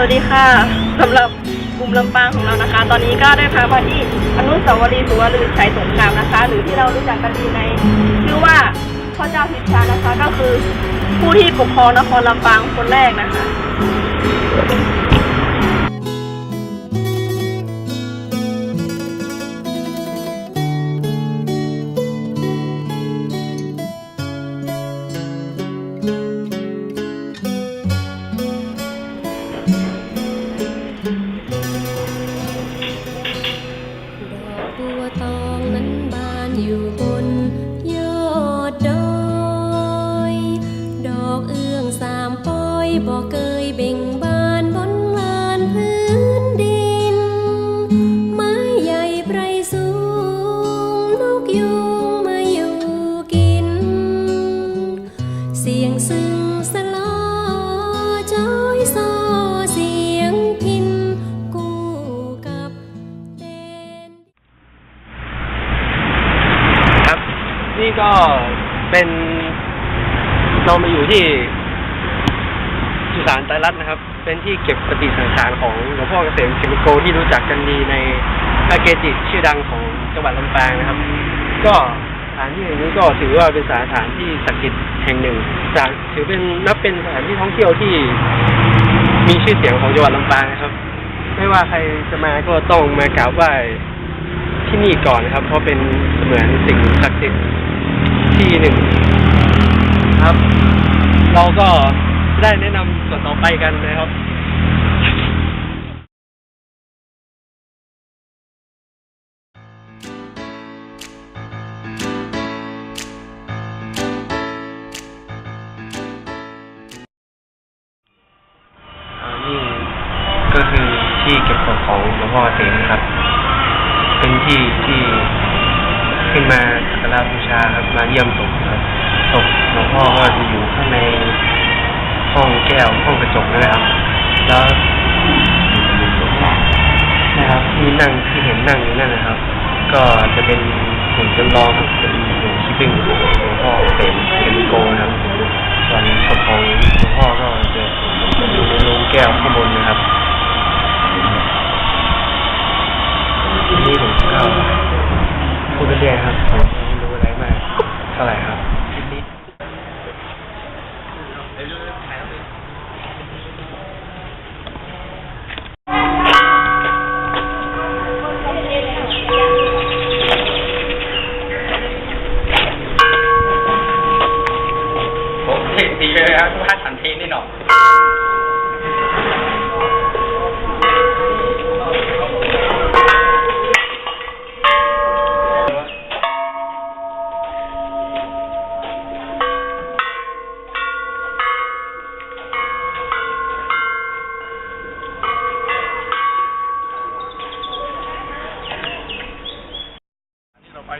วัสดีค่ะสำหรับกลุ่มลำปางของเรานะคะ ตอนนี้ก็ได้พามาที่อนุสาวรีย์สุวรรณชัยสงครามนะคะ หรือที่เรารู้จักกันดีในชื่อว่าพ่อเจ้าพิชานะคะก็คือผู้ที่ปกครองนครลำปางคนแรกนะคะ เสียงซึ่งสลอจอยซอเสียงพินกู้กับเดนครับ นี่ก็เป็นเรามาอยู่ที่สุสานไตรรัตน์นะครับ เป็นที่เก็บปฏิสังขารของหลวงพ่อเกษมเขมิโกที่รู้จักกันดีในพระเกจิชื่อดังของจังหวัดลำปางนะครับ ก็ ถานที่แห่งนี้ก็ถือว่าเป็นสถานที่ศักดิ์สิทธิ์แห่งหนึ่งจากถือเป็นนับเป็นสถานที่ท่องเที่ยวที่มีชื่อเสียงของจังหวัดลำปางนะครับ ไม่ว่าใครจะมาก็ต้องมากราบไหว้ที่นี่ก่อนนะครับ เพราะเป็นเหมือนสิ่งศักดิ์สิทธิ์ที่หนึ่งครับ เราก็ได้แนะนำส่วนต่อไปกันนะครับ ที่เก็บศพของหลวงพ่อเสงนครับ เป็นที่ที่ขึ้นมาสักการะบูชาครับมาเยี่ยมศพครับศพหลวงพ่อก็จะอยู่ข้างในห้องแก้วห้องกระจกนั่นแหละครับ แล้วนะครับที่นั่งที่เห็นนั่งอยู่นั่นนะครับ ก็จะเป็นหุ่นจำลองรับเป็นหุ่นขี้ผึ้งของหลวงพ่อเป็นเป็นโกนะครับส่วนศพของหลวงพ่อก็จะอยู่ในโรงแก้วข้างบนนะครับ นี้ผมก็พูดไปเรื่อยครับผมไม่รู้อะไรมากเท่าไหร่ครับ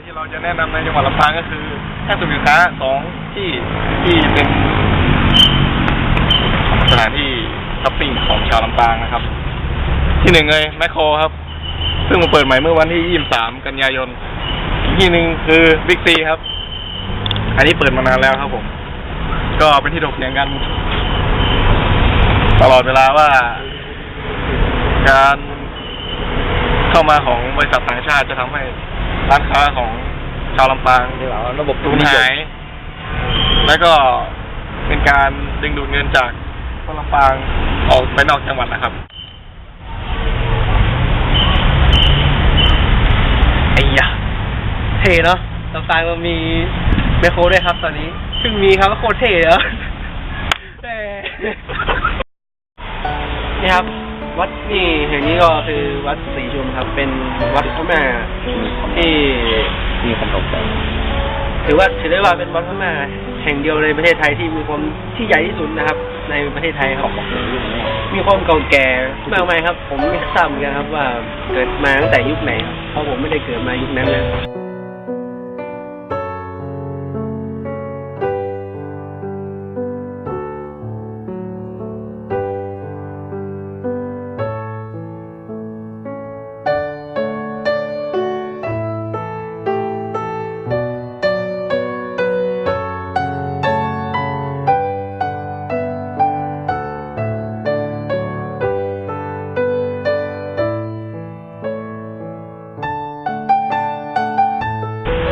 ที่เราจะแนะนำในจังหวัดลำปางก็คือห้างสรรพสินค้าสองที่ที่เป็นสถานที่ช้อปปิ้งของชาวลำปางนะครับ ที่หนึ่งเลยแมคโครครับ ซึ่งมาเปิดใหม่เมื่อวันที่23กันยายนอีกที่หนึ่งคือบิ๊กซีครับ อันนี้เปิดมานานแล้วครับผม ก็เป็นที่ถกเถียงกัน ตลอดเวลาว่า การเข้ามาของบริษัทต่างชาติจะทำให้ ร้านค้าของชาวลำปางระบบสูญหาย แล้วก็เป็นการดึงดูดเงินจากคนลำปางออกไปนอกจังหวัดนะครับไอ้ยะเท่เนาะลำปางมันมีแมคโครด้วยครับ ตอนนี้เพิ่งมีครับโคตรเท่เหรอแหมนี่ครับ วัดนี่แห่งนี้ก็คือวัดศรีชุมครับ เป็นวัดพระแม่ที่มีความตกใจถือว่าถือได้ว่าเป็นวัดพระแม่แห่งเดียวในประเทศไทยที่มีความที่ใหญ่ที่สุดนะครับ ในประเทศไทยครับมีความเก่าแก่มากมายครับ ผมไม่ทราบเหมือนกันครับว่าเกิดมาตั้งแต่ยุคไหนครับเพราะผมไม่ได้เกิดมายุคนั้นเลย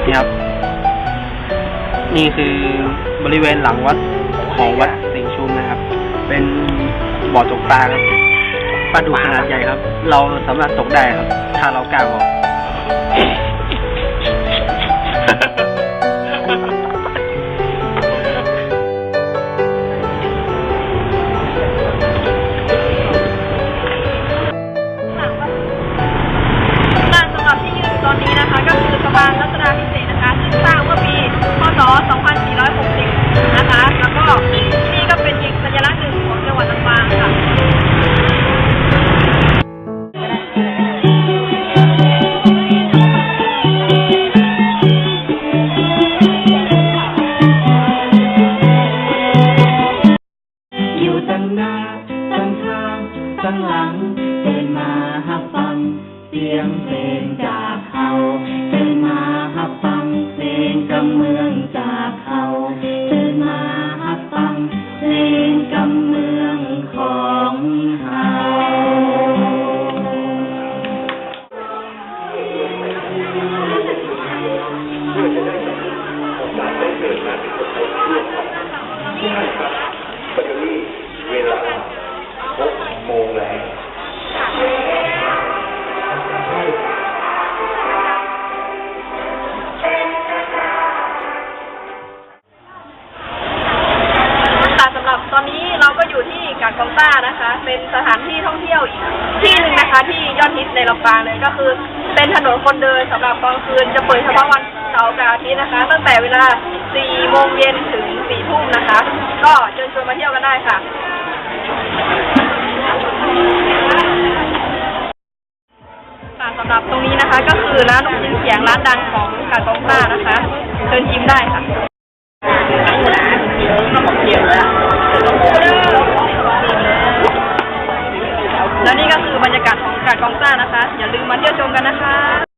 นี่ครับ นี่คือบริเวณหลังวัดของวัดสิงชุมนะครับ เป็นบ่อตกปลาครับปลาดุขนาดใหญ่ครับ เราสามารถตกได้ครับ ถ้าเรากล้าออก ค่ะสำหรับตอนนี้เราก็อยู่ที่กาดกองต้านะคะ เป็นสถานที่ท่องเที่ยวอีกที่หนึ่งนะคะ ที่ยอดฮิตในลำปางเลยก็คือ เป็นถนนคนเดินสำหรับกลางคืนจะเปิดเฉพาะวันเสาร์กับอาทิตย์นะคะ ตั้งแต่เวลา 4โมงเย็นถึง4ทุ่มนะคะ ก็เชิญชวนมาเที่ยวกันได้ค่ะ ค่ะสำหรับตรงนี้นะคะ ก็คือร้านนมจีนเขียงร้านดังของกาดกองต้านะคะ เชิญชิมได้ค่ะแล้วนี่ก็คือบรรยากาศของกาดกองต้านะคะ อย่าลืมมาเที่ยวชมกันนะคะ